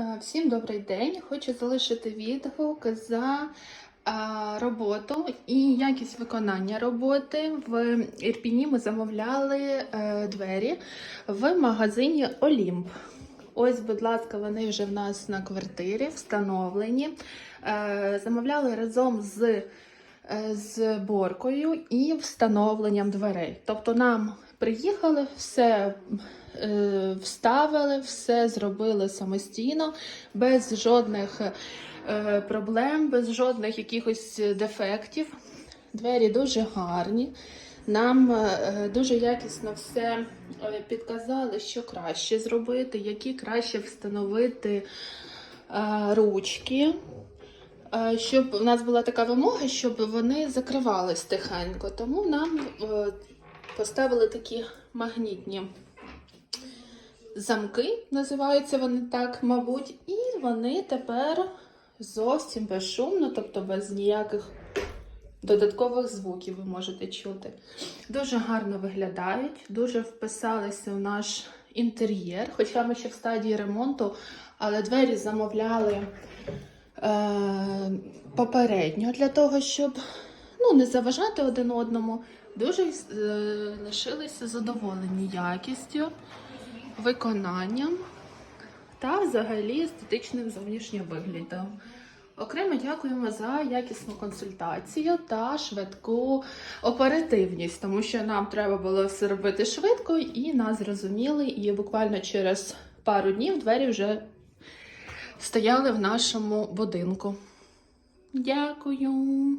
Е, Всім добрий день! Хочу залишити відгук за е, роботу і якість виконання роботи. В Ірпіні ми замовляли е, двері в магазині Олімп. Ось, будь ласка, вони вже в нас на квартирі встановлені. Замовляли разом з е, зборкою і встановленням дверей. Тобто нам приїхали, все е, вставили, все зробили самостійно, без жодних е, проблем, без жодних якихось дефектів. Двері дуже гарні. Нам е, дуже якісно все е, підказали, що краще зробити, які краще встановити е, ручки. Щоб у нас була така вимога, щоб вони закривались тихенько. Тому нам поставили такі магнітні замки, називаються вони так, мабуть, і вони тепер зовсім безшумно, тобто без ніяких додаткових звуків ви можете чути. Дуже гарно виглядають, дуже вписалися в наш інтер'єр, хоча ми ще в стадії ремонту, але двері замовляли е, попередньо для того, щоб не заважати один одному. Дуже е, лишилися задоволені якістю, виконанням та взагалі естетичним зовнішнім виглядом. Окремо дякуємо за якісну консультацію та швидку оперативність, тому що нам треба було все робити швидко і нас зрозуміли. І буквально через пару днів двері вже стояли в нашому будинку. Дякую.